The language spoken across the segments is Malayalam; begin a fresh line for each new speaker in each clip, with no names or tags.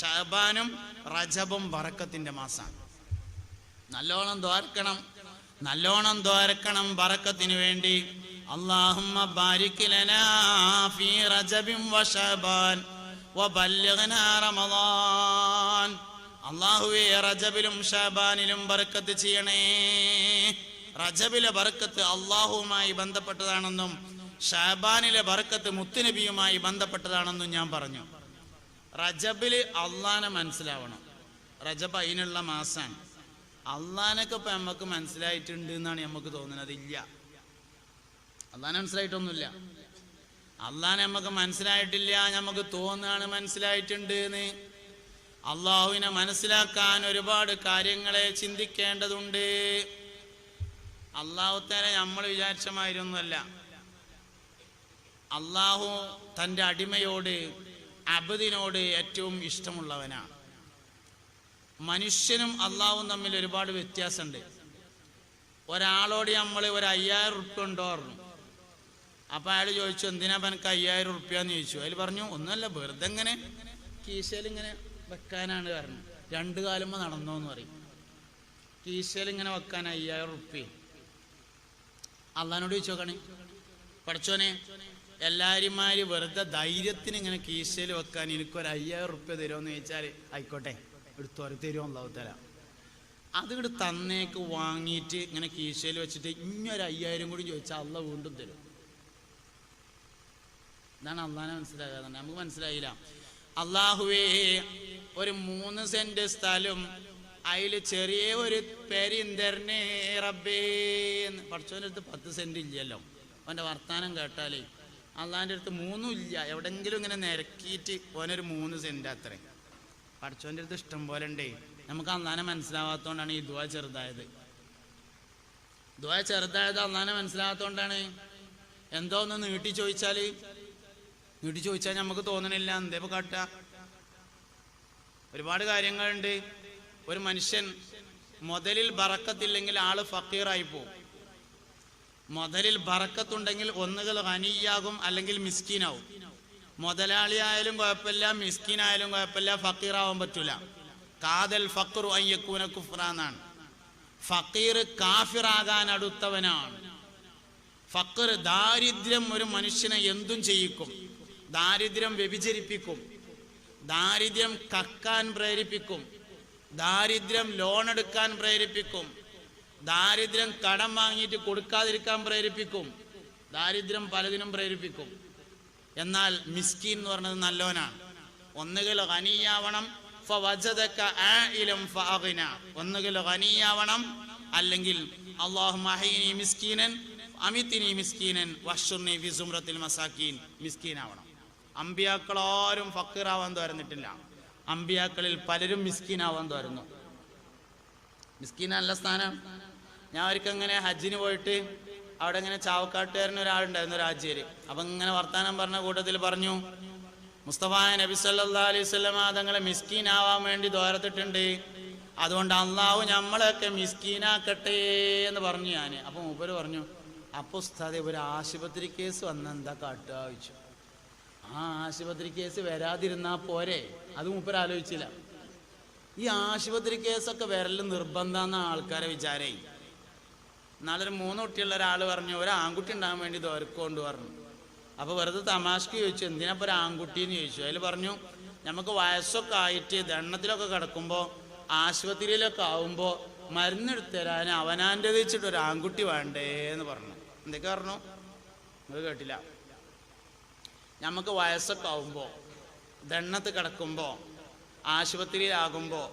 ഷഹബാനും റജബും വറക്കത്തിന്റെ മാസമാണ് നല്ലോണം ദ്വാരക്കണം നല്ലോണം ദ്വാരക്കണം വറക്കത്തിന് വേണ്ടി. അള്ളാഹുമ്മ ബാരിക് ലനാ ഫീ റജബിൻ വശബാൻ വബല്ലിഗ്നാ റമളാൻ അള്ളാഹുവേ റജബിലും ഷാബാനിലും ബർക്കത്ത് ചെയ്യണേ. റജബിലെ ബർക്കത്ത് അള്ളാഹുവുമായി ബന്ധപ്പെട്ടതാണെന്നും ഷാബാനിലെ ബർക്കത്ത് മുത്തുനബിയുമായി ബന്ധപ്പെട്ടതാണെന്നും ഞാൻ പറഞ്ഞു. റജബിൽ അള്ളാനെ മനസ്സിലാവണം. റജബ് അതിനുള്ള മാസാണ്. അള്ളാനൊക്കെ ഇപ്പൊ നമുക്ക് മനസ്സിലായിട്ടുണ്ട് എന്നാണ് നമുക്ക് തോന്നുന്നത്. ഇല്ല അള്ളാനെ മനസ്സിലായിട്ടൊന്നുമില്ല. അള്ളാനെ നമുക്ക് മനസ്സിലായിട്ടില്ല നമുക്ക് തോന്നാണ് മനസ്സിലായിട്ടുണ്ട് എന്ന്. അള്ളാഹുവിനെ മനസ്സിലാക്കാൻ ഒരുപാട് കാര്യങ്ങളെ ചിന്തിക്കേണ്ടതുണ്ട്. അള്ളാഹുത്തേനെ നമ്മൾ വിചാരിച്ചമായിരുന്നല്ല അള്ളാഹു തന്റെ അടിമയോട് അബദിനോട് ഏറ്റവും ഇഷ്ടമുള്ളവനാണ് മനുഷ്യനും അള്ളാഹും തമ്മിൽ ഒരുപാട് വ്യത്യാസമുണ്ട്. ഒരാളോട് നമ്മൾ ഒരു അയ്യായിരം ഉറുപ്പ്യ ഉണ്ടോ പറഞ്ഞു അപ്പൊ അയാൾ ചോദിച്ചു എന്തിനാ പനക്ക് അയ്യായിരം ഉറുപ്പ്യ എന്ന് ചോദിച്ചു? അതിൽ പറഞ്ഞു ഒന്നുമല്ല വെറുതെ ഇങ്ങനെ കീശയിൽ ഇങ്ങനെ വെക്കാനാണ് കാരണം രണ്ടു കാലുമ്പോ നടന്നോ എന്ന് പറയും. കീശയിൽ ഇങ്ങനെ വെക്കാൻ അയ്യായിരം ഉറുപ്പ്യ അള്ളഹാനോട് ചോദിച്ചോക്കണേ പഠിച്ചോനെ എല്ലാവരുമാര് വെറുതെ ധൈര്യത്തിന് ഇങ്ങനെ കീശയിൽ വെക്കാൻ എനിക്കൊരു അയ്യായിരം റുപ്യ തരുമെന്ന് ചോദിച്ചാൽ ആയിക്കോട്ടെ എടുത്തോരെ തരുമോ അള്ളാഹു തരാം അതിങ്ങോട്ട് തന്നേക്ക് വാങ്ങിയിട്ട് ഇങ്ങനെ കീശയിൽ വെച്ചിട്ട് ഇനിയൊരു അയ്യായിരം കൂടി ചോദിച്ചാൽ അള്ള വീണ്ടും തരും. ഇതാണ് അള്ളാനെ മനസ്സിലാകാതെ നമുക്ക് മനസ്സിലായില്ല. അള്ളാഹുവേ ഒരു മൂന്ന് സെന്റ് സ്ഥലം അതിൽ ചെറിയ ഒരു പെരിന്തരനെ റബ്ബേ എന്ന്. പഠിച്ചവന്റെ അടുത്ത് പത്ത് സെന്റ് ഇല്ലല്ലോ. അവന്റെ വർത്താനം കേട്ടാലേ അള്ളാന്റെ അടുത്ത് മൂന്നും ഇല്ല. എവിടെങ്കിലും ഇങ്ങനെ നിരക്കിയിട്ട് ഓനൊരു മൂന്ന് സെന്റ് അത്രേ. പഠിച്ചവന്റെ അടുത്ത് ഇഷ്ടം പോലെ ഉണ്ടേ. നമുക്ക് അള്ളാനെ മനസ്സിലാവാത്തതുകൊണ്ടാണ് ഈ ദുവ ചെറുതായത്. ദുവ ചെറുതായത് അള്ളാനെ മനസ്സിലാവാത്തതുകൊണ്ടാണ് എന്തോ ഒന്ന് നീട്ടി ചോദിച്ചാൽ നീട്ടി ചോദിച്ചാൽ നമുക്ക് തോന്നണില്ല. എന്തേപ്പോ കാട്ടുക ഒരുപാട് കാര്യങ്ങളുണ്ട്. ഒരു മനുഷ്യൻ മുതലിൽ ബറക്കത്തില്ലെങ്കിൽ ആൾ ഫക്കീറായി പോകും മുതലിൽ ബറക്കത്തുണ്ടെങ്കിൽ ഒന്നുകൾ ഹനിയാകും അല്ലെങ്കിൽ മിസ്കീനാവും. മുതലാളി ആയാലും കുഴപ്പമില്ല മിസ്കീനായാലും കുഴപ്പമില്ല ഫക്കീറാവാൻ പറ്റൂല. കാതൽ ഫക്കറു അയ്യക്കൂന കുഫ്ര എന്നാണ്. ഫക്കീർ കാഫിറാകാൻ അടുത്തവനാണ്. ഫക്കർ ദാരിദ്ര്യം ഒരു മനുഷ്യനെ എന്തും ചെയ്യിക്കും. ദാരിദ്ര്യം വ്യഭിചരിപ്പിക്കും. ദാരിദ്ര്യം കക്കാൻ പ്രേരിപ്പിക്കും. ദാരിദ്ര്യം ലോൺ എടുക്കാൻ പ്രേരിപ്പിക്കും. ദാരിദ്ര്യം കടം വാങ്ങിയിട്ട് കൊടുക്കാതിരിക്കാൻ പ്രേരിപ്പിക്കും. ദാരിദ്ര്യം പലതിനും പ്രേരിപ്പിക്കും. എന്നാൽ മിസ്കീൻ എന്ന് പറഞ്ഞത് നല്ലവനാണ് ഒന്നുകിൽ ഹനിയാവണം ഒന്നുകിൽ ഹനിയാവണം അല്ലെങ്കിൽ അല്ലാഹുമ്മ അഹ്യിനി മിസ്കീനൻ അമിത്തിനി മിസ്കീനൻ വഷുർനി ഫി സുംറത്തിൽ മസാക്കീൻ മിസ്കീനാവണം. അമ്പിയാക്കളാരും ഫക്കീറാവാൻ തോരുന്നിട്ടില്ല. അമ്പിയാക്കളിൽ പലരും മിസ്കീനാവാൻ തോരുന്നു. മിസ്കീൻ നല്ല സ്ഥാനം. ഞാൻ ഒരിക്കങ്ങനെ ഹജ്ജിന് പോയിട്ട് അവിടെ ഇങ്ങനെ ചാവക്കാട്ടുകാരൻ ഒരാളുണ്ടായിരുന്നു രാജ്യര് അപ്പൊ ഇങ്ങനെ വർത്തമാനം പറഞ്ഞ കൂട്ടത്തിൽ പറഞ്ഞു മുസ്തഫ നബി സല്ലാ അലൈഹി സ്വലമ തങ്ങളെ മിസ്കീനാവാൻ വേണ്ടി ദോരത്തിട്ടുണ്ട് അതുകൊണ്ട് അള്ളാഹു നമ്മളെയൊക്കെ മിസ്കീനാക്കട്ടെ എന്ന് പറഞ്ഞു ഞാൻ അപ്പൊ മൂപ്പര് പറഞ്ഞു അപ്പൊ ഉസ്താദെ ഒരു ആശുപത്രി കേസ് വന്ന എന്താ കാട്ടുക? ആ ആശുപത്രി കേസ് വരാതിരുന്നാ പോരെ? അത് മൂപ്പര് ആലോചിച്ചില്ല. ഈ ആശുപത്രി കേസൊക്കെ വരൽ നിർബന്ധമെന്ന ആൾക്കാരെ വിചാരേ നാളൊരു മൂന്ന് കുട്ടിയുള്ള ഒരാൾ പറഞ്ഞു ഒരു ആൺകുട്ടി ഉണ്ടാകാൻ വേണ്ടി ദോരക്കൊണ്ട് പറഞ്ഞു. അപ്പൊ വെറുതെ തമാശക്ക് ചോദിച്ചു എന്തിനാ ഇപ്പൊ ഒരു ആൺകുട്ടി എന്ന് ചോദിച്ചു? അതിൽ പറഞ്ഞു നമുക്ക് വയസ്സൊക്കെ ആയിട്ട് ദണ്ണത്തിലൊക്കെ കിടക്കുമ്പോൾ ആശുപത്രിയിലൊക്കെ ആവുമ്പോൾ മരുന്നെടുത്ത് തരാൻ അവനാന്റെ വെച്ചിട്ട് ഒരു ആൺകുട്ടി വേണ്ടേ എന്ന് പറഞ്ഞു. എന്തൊക്കെ പറഞ്ഞു? നിങ്ങൾ കേട്ടില്ല. നമുക്ക് വയസ്സൊക്കെ ആവുമ്പോൾ ദണ്ണത്ത് കിടക്കുമ്പോൾ ആശുപത്രിയിലാകുമ്പോൾ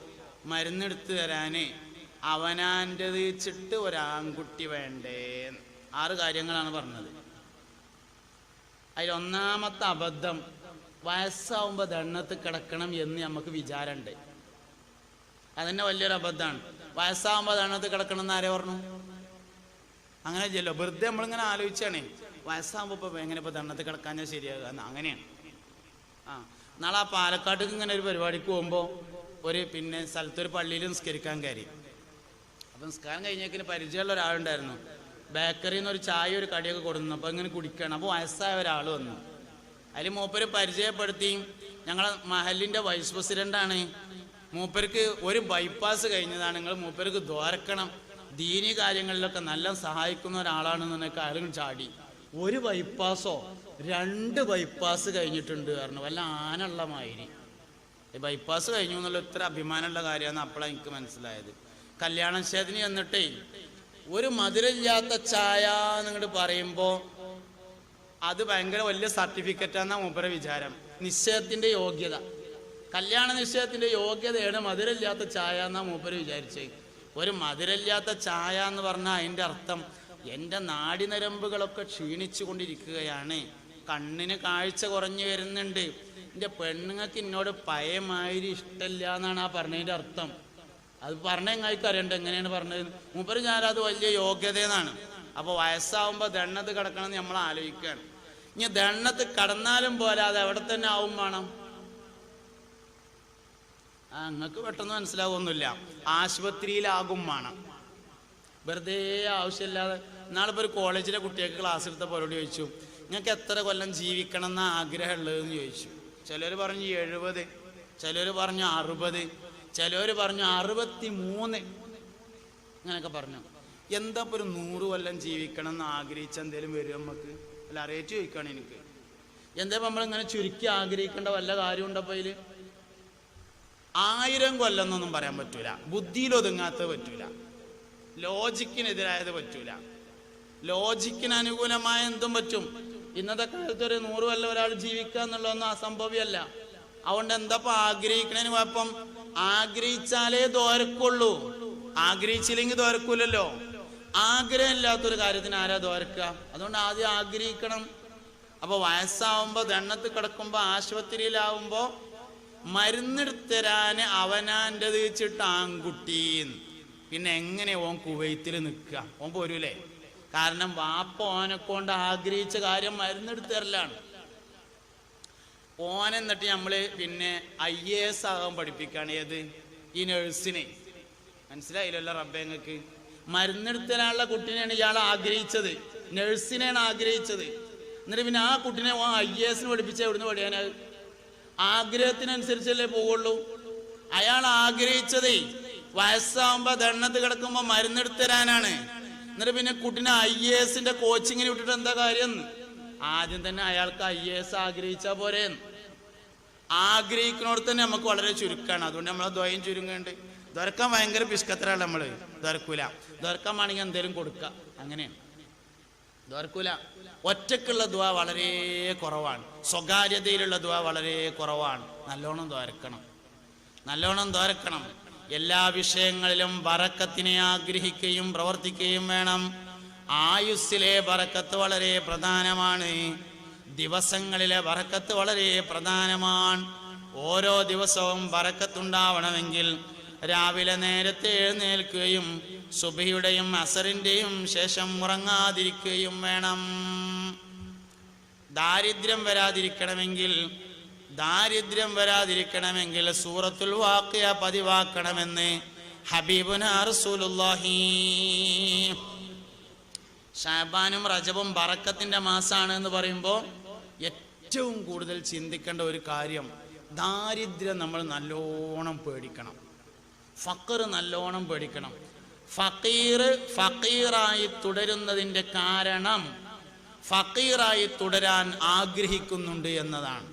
മരുന്നെടുത്ത് തരാൻ അവനാന്റെ വെച്ചിട്ട് ഒരാൺകുട്ടി വേണ്ടേ? ആറ് കാര്യങ്ങളാണ് പറഞ്ഞത്. അതിലൊന്നാമത്തെ അബദ്ധം വയസ്സാവുമ്പോൾ ദണ്ണത്ത് കിടക്കണം എന്ന് നമുക്ക് വിചാരമുണ്ട് അതന്നെ വലിയൊരു അബദ്ധമാണ്. വയസ്സാവുമ്പോൾ ദണ്ണത്ത് കിടക്കണം എന്ന് ആരെ പറഞ്ഞു? അങ്ങനെ ചെയ്യല്ലോ വെറുതെ നമ്മളിങ്ങനെ ആലോചിച്ചാണേ. വയസ്സാകുമ്പോൾ ഇപ്പോൾ എങ്ങനെ ഇപ്പോൾ ദണ്ണത്ത് കിടക്കാൻ ശരിയാകുക അങ്ങനെയാണ്. ആ നാളെ ആ പാലക്കാട്ടേക്ക് ഇങ്ങനെ ഒരു പരിപാടിക്ക് പോകുമ്പോൾ ഒരു പിന്നെ സ്ഥലത്തൊരു പള്ളിയിൽ നിസ്കരിക്കാൻ കയറി. അപ്പം നിസ്കാരം കഴിഞ്ഞേക്കിന് പരിചയമുള്ള ഒരാളുണ്ടായിരുന്നു. ബേക്കറിയിൽ നിന്ന് ഒരു ചായ ഒരു കടിയൊക്കെ കൊടുക്കുന്നു അപ്പോൾ ഇങ്ങനെ കുടിക്കണം. അപ്പോൾ വയസ്സായ ഒരാൾ വന്നു. അതിൽ മൂപ്പര് പരിചയപ്പെടുത്തി. ഞങ്ങളെ മഹലിന്റെ വൈസ് പ്രസിഡന്റാണ് മൂപ്പർക്ക് ഒരു ബൈപ്പാസ് കഴിഞ്ഞതാണ്. നിങ്ങൾ മൂപ്പർക്ക് ദ്വാരക്കണം. ദീനി കാര്യങ്ങളിലൊക്കെ നല്ല സഹായിക്കുന്ന ഒരാളാണെന്നൊക്കെ അയാളും ചാടി. ഒരു ബൈപ്പാസോ രണ്ട് ബൈപ്പാസ് കഴിഞ്ഞിട്ടുണ്ട് പറഞ്ഞു. വല്ല ആനുള്ള മാതിരി. ബൈപ്പാസ് കഴിഞ്ഞു എന്നുള്ള ഇത്ര അഭിമാനമുള്ള കാര്യമാണ് അപ്പോഴാണ് എനിക്ക് മനസ്സിലായത്. കല്യാണ നിശ്ചയത്തിന് എന്നിട്ടേ ഒരു മധുരമില്ലാത്ത ചായ എന്നിങ്ങോട്ട് പറയുമ്പോൾ അത് ഭയങ്കര വലിയ സർട്ടിഫിക്കറ്റാന്ന മൂപ്പരെ വിചാരം. നിശ്ചയത്തിന്റെ യോഗ്യത. കല്യാണ നിശ്ചയത്തിന്റെ യോഗ്യതയാണ് മധുരമില്ലാത്ത ചായ എന്നാ മൂപ്പര് വിചാരിച്ചത് ഒരു മധുരമില്ലാത്ത ചായ എന്ന് പറഞ്ഞാൽ അതിന്റെ അർത്ഥം എന്റെ നാടിനരമ്പുകളൊക്കെ ക്ഷീണിച്ചു കൊണ്ടിരിക്കുകയാണ് കണ്ണിന് കാഴ്ച കുറഞ്ഞു വരുന്നുണ്ട്. എന്റെ പെണ്ണുങ്ങൾക്ക് എന്നോട് പയമായി ഇഷ്ടമില്ല എന്നാണ് ആ പറഞ്ഞതിന്റെ അർത്ഥം. അത് പറഞ്ഞ നിങ്ങൾക്ക് അറിയണ്ട? എങ്ങനെയാണ് പറഞ്ഞത്? മൂപ്പര് ഞാൻ അത് വലിയ യോഗ്യതയെന്നാണ് അപ്പോൾ വയസ്സാവുമ്പോൾ ദണ്ണത്ത് കിടക്കണമെന്ന് നമ്മൾ ആലോചിക്കുകയാണ് ഇനി ദണ്ണത്ത് കടന്നാലും പോലെ അത് എവിടെ തന്നെ ആവും വേണം? ആ നിങ്ങൾക്ക് പെട്ടെന്ന് മനസ്സിലാവൊന്നുമില്ല. ആശുപത്രിയിലാകും വേണം. വെറുതെ ആവശ്യമില്ലാതെ. നാളിപ്പോൾ ഒരു കോളേജിലെ കുട്ടികൾക്ക് ക്ലാസ് എടുത്ത പോലോട് ചോദിച്ചു നിങ്ങൾക്ക് എത്ര കൊല്ലം ജീവിക്കണം എന്ന ആഗ്രഹമുള്ളതെന്ന് ചോദിച്ചു. ചിലർ പറഞ്ഞു എഴുപത് ചിലർ പറഞ്ഞു അറുപത്. ചിലർ പറഞ്ഞു അറുപത്തി മൂന്ന് അങ്ങനെയൊക്കെ പറഞ്ഞു. എന്താ ഇപ്പൊ ഒരു നൂറ് കൊല്ലം ജീവിക്കണം എന്ന് ആഗ്രഹിച്ച എന്തേലും വരും നമുക്ക് അല്ല അറിയിച്ചു ചോദിക്കണം എനിക്ക്. എന്താ നമ്മളിങ്ങനെ ചുരുക്കി ആഗ്രഹിക്കേണ്ട വല്ല കാര്യം ഉണ്ടപ്പോ അതിൽ? ആയിരം കൊല്ലം എന്നൊന്നും പറയാൻ പറ്റൂല. ബുദ്ധിയിൽ ഒതുങ്ങാത്തത് പറ്റൂല. ലോജിക്കിനെതിരായത് പറ്റൂല. ലോജിക്കിന് അനുകൂലമായ എന്തും പറ്റും. ഇന്നത്തെ കാലത്ത് ഒരു നൂറ് കൊല്ലം ഒരാൾ ജീവിക്കുക എന്നുള്ളതൊന്നും അസംഭവ്യമല്ല. അതുകൊണ്ട് എന്താ ആഗ്രഹിക്കണേന് കുഴപ്പം? ആഗ്രഹിച്ചാലേ ദോരക്കുള്ളൂ ആഗ്രഹിച്ചില്ലെങ്കിൽ ദോരക്കൂലല്ലോ ആഗ്രഹമില്ലാത്തൊരു കാര്യത്തിന് ആരാ ദോരക്കുക അതുകൊണ്ട് ആദ്യം ആഗ്രഹിക്കണം. അപ്പൊ വയസ്സാവുമ്പോ ദണ്ണത്ത് കിടക്കുമ്പോ ആശുപത്രിയിലാവുമ്പോ മരുന്നെടുത്തരാന് അവനാന്റെത് വെച്ചിട്ട് ആൺകുട്ടീന്ന് പിന്നെ എങ്ങനെ ഓൻ കുവൈത്തിൽ നിൽക്കുക? ഓൻ പോരൂലേ? കാരണം വാപ്പ ഓനെ കൊണ്ട് ആഗ്രഹിച്ച കാര്യം മരുന്നെടുത്തരലാണ് ഓൻ നമ്മൾ പിന്നെ ഐ എ എസ് ആകാൻ പഠിപ്പിക്കുകയാണ് ഏത്? ഈ നഴ്സിനെ മനസ്സിലായില്ലല്ലോ റബ്ബേങ്ങൾക്ക് മരുന്നെടുത്തരാനുള്ള കുട്ടീനെയാണ് ഇയാൾ ആഗ്രഹിച്ചത്. നഴ്സിനെയാണ് ആഗ്രഹിച്ചത്. എന്നിട്ട് പിന്നെ ആ കുട്ടീനെ ഓ ഐ എ എസിന് പഠിപ്പിച്ച എവിടുന്ന് പഠിക്കാനത് ആഗ്രഹത്തിനനുസരിച്ചല്ലേ പോവുള്ളൂ. അയാൾ ആഗ്രഹിച്ചതേ വയസ്സാവുമ്പോ ദണ്ണത്ത് കിടക്കുമ്പോ മരുന്നെടുത്തരാനാണ്. എന്നിട്ട് പിന്നെ കുട്ടിനെ ഐ എ എസിന്റെ കോച്ചിങ്ങിന് വിട്ടിട്ട് എന്താ കാര്യം? ആദ്യം തന്നെ അയാൾക്ക് ഐ എ എസ് ആഗ്രഹിച്ചാ പോരെ ആഗ്രഹിക്കുന്നിടത്ത് തന്നെ നമുക്ക് വളരെ ചുരുക്കമാണ് അതുകൊണ്ട് നമ്മളെ ദ്വയം ചുരുങ്ങുന്നുണ്ട്. ദൊരക്കാൻ ഭയങ്കര പിസ്കത്തരാണ് നമ്മൾ ദൊരക്കാൻ വേണമെങ്കിൽ എന്തേലും കൊടുക്കുക അങ്ങനെയാണ്. ദ്വാരക്കൂല. ഒറ്റക്കുള്ള ദ്വ വളരെ കുറവാണ്. സ്വകാര്യതയിലുള്ള ദ്വ വളരെ കുറവാണ്. നല്ലോണം ദ്വാരക്കണം. നല്ലോണം ദ്വാരക്കണം. എല്ലാ വിഷയങ്ങളിലും വറക്കത്തിനെ ആഗ്രഹിക്കുകയും പ്രവർത്തിക്കുകയും വേണം. ആയുസ്സിലെ വറക്കത്ത് വളരെ പ്രധാനമാണ്. ദിവസങ്ങളിലെ വറക്കത്ത് വളരെ പ്രധാനമാണ്. ഓരോ ദിവസവും വറക്കത്തുണ്ടാവണമെങ്കിൽ രാവിലെ നേരത്തെ എഴുന്നേൽക്കുകയും സുബിയുടെയും അസറിന്റെയും ശേഷം ഉറങ്ങാതിരിക്കുകയും വേണം. ദാരിദ്ര്യം വരാതിരിക്കണമെങ്കിൽ ദാരിദ്ര്യം വരാതിരിക്കണമെങ്കിൽ സൂറത്തുൽ വാക്കിയ പതിവാക്കണമെന്ന് ഹബീബുന റസൂലുള്ളാഹി. ഷാബാനും റജബും ബറക്കത്തിന്റെ മാസാണ് എന്ന് പറയുമ്പോൾ ഏറ്റവും കൂടുതൽ ചിന്തിക്കേണ്ട ഒരു കാര്യം ദാരിദ്ര്യം നമ്മൾ നല്ലോണം പേടിക്കണം. ഫക്കർ നല്ലോണം പേടിക്കണം. ഫക്കീർ ഫക്കീറായി തുടരുന്നതിന്റെ കാരണം ഫക്കീറായി തുടരാൻ ആഗ്രഹിക്കുന്നുണ്ട് എന്നതാണ്.